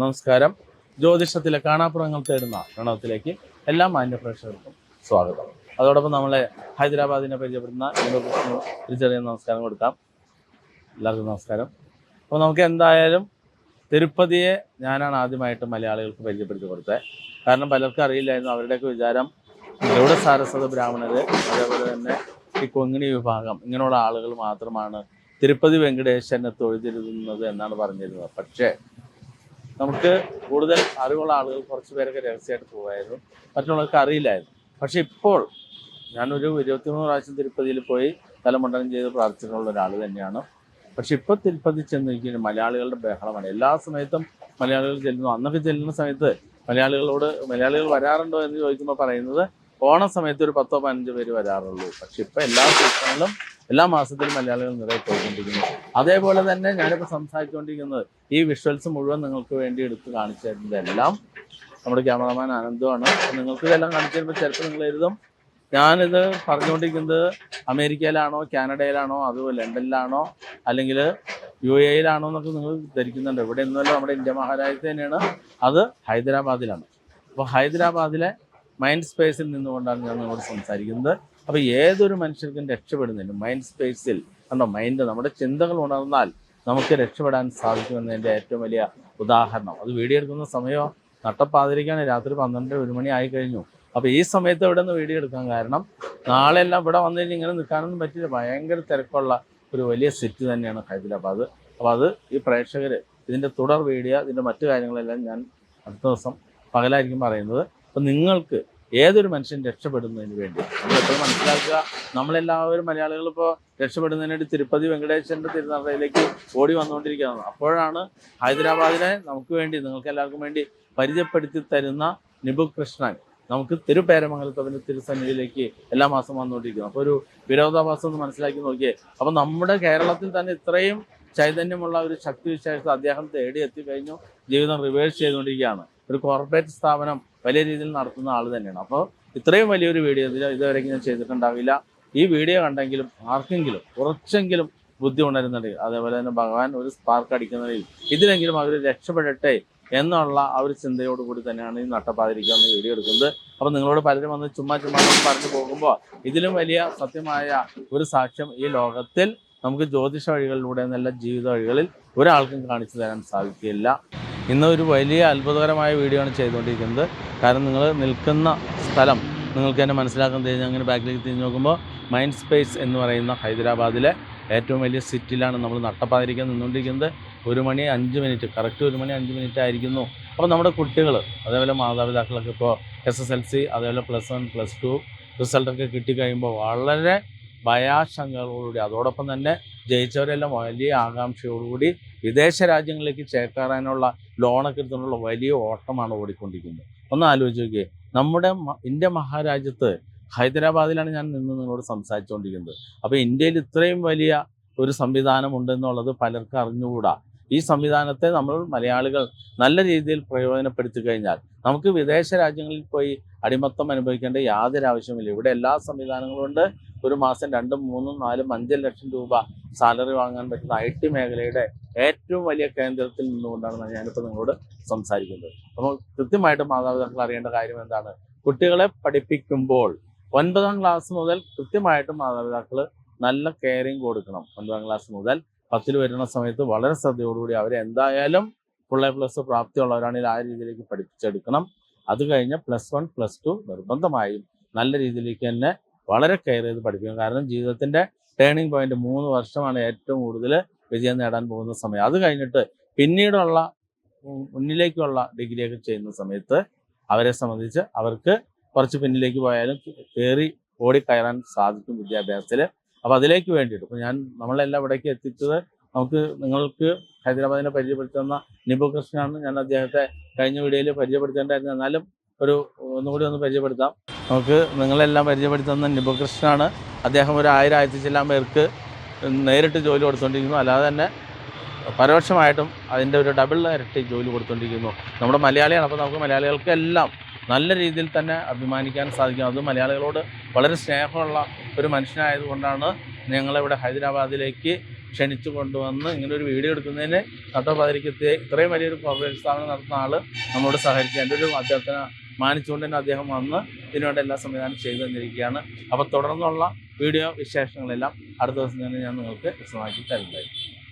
നമസ്കാരം. ജ്യോതിഷത്തിലെ കാണാപ്പുറങ്ങൾ തേടുന്ന പ്രണവത്തിലേക്ക് എല്ലാ മാന്യ പ്രേക്ഷകർക്കും സ്വാഗതം. അതോടൊപ്പം നമ്മളെ ഹൈദരാബാദിനെ പരിചയപ്പെടുന്ന ഒരു ചെറിയ നമസ്കാരം കൊടുക്കാം. എല്ലാവർക്കും നമസ്കാരം. അപ്പോൾ നമുക്ക് എന്തായാലും തിരുപ്പതിയെ ഞാനാണ് ആദ്യമായിട്ട് മലയാളികൾക്ക് പരിചയപ്പെടുത്തി കൊടുത്തത്. കാരണം പലർക്കും അറിയില്ലായിരുന്നു അവരുടെയൊക്കെ വിചാരം ഇവിടെ സാരസ്വത ബ്രാഹ്മണർ അതേപോലെ തന്നെ ഈ കൊങ്ങിണി വിഭാഗം ഇങ്ങനെയുള്ള ആളുകൾ മാത്രമാണ് തിരുപ്പതി വെങ്കടേശനെ തൊഴുതിരുന്നത് എന്നാണ് പറഞ്ഞിരുന്നത്. പക്ഷേ നമുക്ക് കൂടുതൽ അറിവുള്ള ആളുകൾ കുറച്ച് പേരൊക്കെ രഹസ്യമായിട്ട് പോകുമായിരുന്നു മറ്റുള്ളവർക്ക് അറിയില്ലായിരുന്നു. പക്ഷെ ഇപ്പോൾ ഞാനൊരു ഇരുപത്തിമൂന്ന് പ്രാവശ്യം തിരുപ്പതിയിൽ പോയി തലമുണ്ടനം ചെയ്ത് പ്രാർത്ഥിച്ചിട്ടുള്ള ഒരാൾ തന്നെയാണ്. പക്ഷെ ഇപ്പോൾ തിരുപ്പതി ചെന്നിരിക്കുന്ന മലയാളികളുടെ ബഹളമാണ്. എല്ലാ സമയത്തും മലയാളികൾ ചെല്ലുന്നു. അന്നൊക്കെ ചെല്ലുന്ന സമയത്ത് മലയാളികളോട് മലയാളികൾ വരാറുണ്ടോ എന്ന് ചോദിക്കുമ്പോൾ പറയുന്നത് ഓണ സമയത്ത് ഒരു പത്തോ പതിനഞ്ചോ പേര് വരാറുള്ളൂ. പക്ഷെ ഇപ്പൊ എല്ലാ സീസണിലും എല്ലാ മാസത്തിലും മലയാളികൾ നിറയെ പോയിക്കൊണ്ടിരിക്കുന്നു. അതേപോലെ തന്നെ ഞാനിപ്പോൾ സംസാരിച്ചുകൊണ്ടിരിക്കുന്നത് ഈ വിഷ്വൽസ് മുഴുവൻ നിങ്ങൾക്ക് വേണ്ടി എടുത്ത് കാണിച്ചു തരുന്നതെല്ലാം നമ്മുടെ ക്യാമറമാൻ ആനന്ദമാണ് നിങ്ങൾക്ക് ഇതെല്ലാം കാണിച്ചു തരുമ്പോൾ ചിലപ്പോൾ നിങ്ങൾ എഴുതും. ഞാനിത് പറഞ്ഞുകൊണ്ടിരിക്കുന്നത് അമേരിക്കയിലാണോ കാനഡയിലാണോ അതോ ലണ്ടനിലാണോ അല്ലെങ്കിൽ യു എയിലാണോ എന്നൊക്കെ നിങ്ങൾ ധരിക്കുന്നുണ്ട്. ഇവിടെ ഒന്നുമല്ല നമ്മുടെ ഇന്ത്യ മഹാരാജ്യത്ത് തന്നെയാണ്. അത് ഹൈദരാബാദിലാണ്. അപ്പോൾ ഹൈദരാബാദിലെ മൈൻഡ് സ്പേസിൽ നിന്നുകൊണ്ടാണ് ഞാൻ നിങ്ങളോട് സംസാരിക്കുന്നത്. അപ്പോൾ ഏതൊരു മനുഷ്യർക്കും രക്ഷപ്പെടുന്നതിന് മൈൻഡ് സ്പേസിൽ നമ്മുടെ മൈൻഡ് നമ്മുടെ ചിന്തകൾ ഉണർന്നാൽ നമുക്ക് രക്ഷപ്പെടാൻ സാധിക്കുമെന്നതിന്റെ ഏറ്റവും വലിയ ഉദാഹരണം. അത് വീഡിയോ എടുക്കുന്ന സമയമോ നട്ടപ്പാതിരിക്കാണ്. രാത്രി പന്ത്രണ്ട് ഒരു മണി ആയി കഴിഞ്ഞു. അപ്പോൾ ഈ സമയത്ത് ഇവിടെ നിന്ന് വീഡിയോ എടുക്കാൻ കാരണം നാളെ എല്ലാം ഇവിടെ വന്നു കഴിഞ്ഞാൽ ഇങ്ങനെ നിൽക്കാനൊന്നും പറ്റില്ല. ഭയങ്കര തിരക്കുള്ള ഒരു വലിയ സിറ്റി തന്നെയാണ് ഹൈദരാബാദ്. അപ്പോൾ അത് ഈ പ്രേക്ഷകർ ഇതിന്റെ തുടർ വീഡിയോ ഇതിന്റെ മറ്റു കാര്യങ്ങളെല്ലാം ഞാൻ അടുത്ത ദിവസം പകലായിരിക്കും പറയുന്നത്. അപ്പം നിങ്ങൾക്ക് ഏതൊരു മനുഷ്യൻ രക്ഷപ്പെടുന്നതിന് വേണ്ടി. നമ്മൾ എപ്പോഴും മനസ്സിലാക്കുക നമ്മളെല്ലാവരും മലയാളികൾ ഇപ്പോൾ രക്ഷപ്പെടുന്നതിന് വേണ്ടി തിരുപ്പതി വെങ്കടേശ്വരന്റെ തിരുനടയിലേക്ക് ഓടി വന്നുകൊണ്ടിരിക്കുകയാണ്. അപ്പോഴാണ് ഹൈദരാബാദിനെ നമുക്ക് വേണ്ടി നിങ്ങൾക്ക് എല്ലാവർക്കും വേണ്ടി പരിചയപ്പെടുത്തി തരുന്ന നിബു കൃഷ്ണൻ. നമുക്ക് തിരുപേരമംഗലത്തവന്റെ തിരുസന്നിധിയിലേക്ക് എല്ലാ മാസം വന്നുകൊണ്ടിരിക്കുന്നു അപ്പോൾ ഒരു വിരോധാഭാസം ഒന്ന് മനസ്സിലാക്കി നോക്കിയേ. അപ്പോൾ നമ്മുടെ കേരളത്തിൽ തന്നെ ഇത്രയും ചൈതന്യമുള്ള ഒരു ശക്തി വിശേഷത അദ്ദേഹം തേടി എത്തിക്കഴിഞ്ഞു ജീവിതം റിവേഴ്സ് ചെയ്തുകൊണ്ടിരിക്കുകയാണ്. ഒരു കോർപ്പറേറ്റ് സ്ഥാപനം വലിയ രീതിയിൽ നടത്തുന്ന ആൾ തന്നെയാണ്. അപ്പോൾ ഇത്രയും വലിയൊരു വീഡിയോ ഇതുവരെയ്ക്കും ഞാൻ ചെയ്തിട്ടുണ്ടാവില്ല. ഈ വീഡിയോ കണ്ടെങ്കിലും ആർക്കെങ്കിലും കുറച്ചെങ്കിലും ബുദ്ധി ഉണരുന്നുണ്ടെങ്കിൽ അതേപോലെ തന്നെ ഭഗവാൻ ഒരു സ്പാർക്ക് അടിക്കുന്നതിൽ ഇതിലെങ്കിലും അവർ രക്ഷപ്പെടട്ടെ എന്നുള്ള ആ ഒരു ചിന്തയോടുകൂടി തന്നെയാണ് ഈ നട്ടപ്പാതിരിക്കുക എന്ന വീഡിയോ എടുക്കുന്നത്. അപ്പം നിങ്ങളോട് പലരും വന്ന് ചുമ്മാ ചുമ്മാ പറഞ്ഞു പോകുമ്പോൾ ഇതിലും വലിയ സത്യമായ ഒരു സാക്ഷ്യം ഈ ലോകത്തിൽ നമുക്ക് ജ്യോതിഷ വഴികളിലൂടെ എന്നല്ല ജീവിത വഴികളിൽ ഒരാൾക്കും കാണിച്ചു തരാൻ സാധിക്കില്ല ഇന്ന് ഒരു വലിയ അത്ഭുതകരമായ വീഡിയോ ആണ് ചെയ്തുകൊണ്ടിരിക്കുന്നത്. കാരണം നിങ്ങൾ നിൽക്കുന്ന സ്ഥലം നിങ്ങൾക്ക് തന്നെ മനസ്സിലാക്കാൻ കഴിഞ്ഞാൽ അങ്ങനെ ബാക്കിലേക്ക് തിരിഞ്ഞ് നോക്കുമ്പോൾ മൈൻഡ് സ്പേസ് എന്ന് പറയുന്ന ഹൈദരാബാദിലെ ഏറ്റവും വലിയ സിറ്റിയിലാണ് നമ്മൾ നട്ടപ്പാതിരിക്കാൻ നിന്നുകൊണ്ടിരിക്കുന്നത്. ഒരു മണി അഞ്ച് മിനിറ്റ് കറക്റ്റ് ഒരു മണി അഞ്ച് മിനിറ്റ് ആയിരിക്കുന്നു. അപ്പോൾ നമ്മുടെ കുട്ടികൾ അതേപോലെ മാതാപിതാക്കളൊക്കെ ഇപ്പോൾ എസ് എസ് എൽ സി അതേപോലെ പ്ലസ് വൺ പ്ലസ് ടു റിസൾട്ടൊക്കെ കിട്ടിക്കഴിയുമ്പോൾ വളരെ ഭയാശങ്കകളോടുകൂടി അതോടൊപ്പം തന്നെ ജയിച്ചവരെല്ലാം വലിയ ആകാംക്ഷയോടുകൂടി വിദേശ രാജ്യങ്ങളിലേക്ക് ചേക്കാറാനുള്ള ലോണൊക്കെ എടുത്തുള്ള വലിയ ഓട്ടമാണ് ഓടിക്കൊണ്ടിരിക്കുന്നത്. ഒന്ന് ആലോചിച്ച് നോക്കിയേ നമ്മുടെ ഇന്ത്യ മഹാരാജ്യത്ത് ഹൈദരാബാദിലാണ് ഞാൻ നിന്ന് നിങ്ങളോട് സംസാരിച്ചുകൊണ്ടിരിക്കുന്നത് അപ്പോൾ ഇന്ത്യയിൽ ഇത്രയും വലിയ ഒരു സംവിധാനം ഉണ്ടെന്നുള്ളത് പലർക്കും അറിഞ്ഞുകൂടാ. ഈ സംവിധാനത്തെ നമ്മൾ മലയാളികൾ നല്ല രീതിയിൽ പ്രയോജനപ്പെടുത്തി കഴിഞ്ഞാൽ നമുക്ക് വിദേശ രാജ്യങ്ങളിൽ പോയി അടിമത്തം അനുഭവിക്കേണ്ട യാതൊരു ആവശ്യമില്ല ഇവിടെ എല്ലാ സംവിധാനങ്ങളും ഉണ്ട്. ഒരു മാസം രണ്ടും മൂന്നും നാലും അഞ്ച് ലക്ഷം രൂപ സാലറി വാങ്ങാൻ പറ്റുന്ന ഐ ടി മേഖലയുടെ ഏറ്റവും വലിയ കേന്ദ്രത്തിൽ നിന്നുകൊണ്ടാണ് ഞാനിപ്പോൾ നിങ്ങളോട് സംസാരിക്കുന്നത്. അപ്പോൾ കൃത്യമായിട്ട് മാതാപിതാക്കൾ അറിയേണ്ട കാര്യം എന്താണ്? കുട്ടികളെ പഠിപ്പിക്കുമ്പോൾ ഒൻപതാം ക്ലാസ് മുതൽ കൃത്യമായിട്ട് മാതാപിതാക്കൾ നല്ല കെയറിങ് കൊടുക്കണം. ഒൻപതാം ക്ലാസ് മുതൽ പത്തിൽ വരുന്ന സമയത്ത് വളരെ ശ്രദ്ധയോടുകൂടി അവരെ എന്തായാലും ഫുൾ എ പ്ലസ് പ്രാപ്തിയുള്ളവരാണെങ്കിൽ ആ രീതിയിലേക്ക് പഠിപ്പിച്ചെടുക്കണം. അത് കഴിഞ്ഞ് പ്ലസ് വൺ പ്ലസ് ടു നിർബന്ധമായും നല്ല രീതിയിലേക്ക് തന്നെ വളരെ കെയർ ചെയ്ത് പഠിപ്പിക്കണം. കാരണം ജീവിതത്തിന്റെ ടേണിംഗ് പോയിന്റ് മൂന്ന് വർഷമാണ് ഏറ്റവും കൂടുതൽ വിജയം നേടാൻ പോകുന്ന സമയം. അത് കഴിഞ്ഞിട്ട് പിന്നീടുള്ള മുന്നിലേക്കുള്ള ഡിഗ്രിയൊക്കെ ചെയ്യുന്ന സമയത്ത് അവരെ സംബന്ധിച്ച് അവർക്ക് കുറച്ച് പിന്നിലേക്ക് പോയാലും കയറി ഓടിക്കയറാൻ സാധിക്കും വിദ്യാഭ്യാസത്തിൽ അപ്പോൾ അതിലേക്ക് വേണ്ടിയിട്ട് ഇപ്പോൾ ഞാൻ നമ്മളെല്ലാം ഇവിടേക്ക് എത്തിച്ചത് നമുക്ക് നിങ്ങൾക്ക് ഹൈദരാബാദിനെ പരിചയപ്പെടുത്തുന്ന നിബു കൃഷ്ണനാണ്. ഞാൻ അദ്ദേഹത്തെ കഴിഞ്ഞ വീഡിയോയിൽ പരിചയപ്പെടുത്തേണ്ടായിരുന്നു എന്നാലും ഒരു ഒന്നുകൂടി ഒന്ന് പരിചയപ്പെടുത്താം. നമുക്ക് നിങ്ങളെല്ലാം പരിചയപ്പെടുത്തുന്ന നിബു കൃഷ്ണനാണ്. അദ്ദേഹം ഒരു ആയിരം ആയിരത്തി ചെല്ലാൻ പേർക്ക് നേരിട്ട് ജോലി കൊടുത്തുകൊണ്ടിരിക്കുന്നു അല്ലാതെ തന്നെ പരോക്ഷമായിട്ടും അതിന്റെ ഒരു ഡബിൾ ഇരട്ടി ജോലി കൊടുത്തുകൊണ്ടിരിക്കുന്നു നമ്മുടെ മലയാളിയാണ്. അപ്പോൾ നമുക്ക് മലയാളികൾക്കെല്ലാം നല്ല രീതിയിൽ തന്നെ അഭിമാനിക്കാൻ സാധിക്കും. അത് മലയാളികളോട് വളരെ സ്നേഹമുള്ള ഒരു മനുഷ്യനായതുകൊണ്ടാണ് ഞങ്ങളിവിടെ ഹൈദരാബാദിലേക്ക് ക്ഷണിച്ചു കൊണ്ടുവന്ന് ഇങ്ങനെ ഒരു വീഡിയോ എടുക്കുന്നതിന് നട്ടോപാതിരിക്കത്തെ ഇത്രയും വലിയൊരു കോർപ്പറേറ്റ് സ്ഥാപനം നടത്തുന്ന ആൾ നമ്മോട് സഹകരിച്ചു എന്റെ ഒരു അഭ്യർത്ഥന മാനിച്ചുകൊണ്ട് തന്നെ അദ്ദേഹം വന്ന് ഇതിനുവേണ്ട എല്ലാ സംവിധാനം ചെയ്തു തന്നിരിക്കുകയാണ്. അപ്പോൾ തുടർന്നുള്ള വീഡിയോ വിശേഷങ്ങളെല്ലാം അടുത്ത ദിവസം തന്നെ ഞാൻ നിങ്ങൾക്ക് വിശദമാക്കി തരുന്നതായിരിക്കും.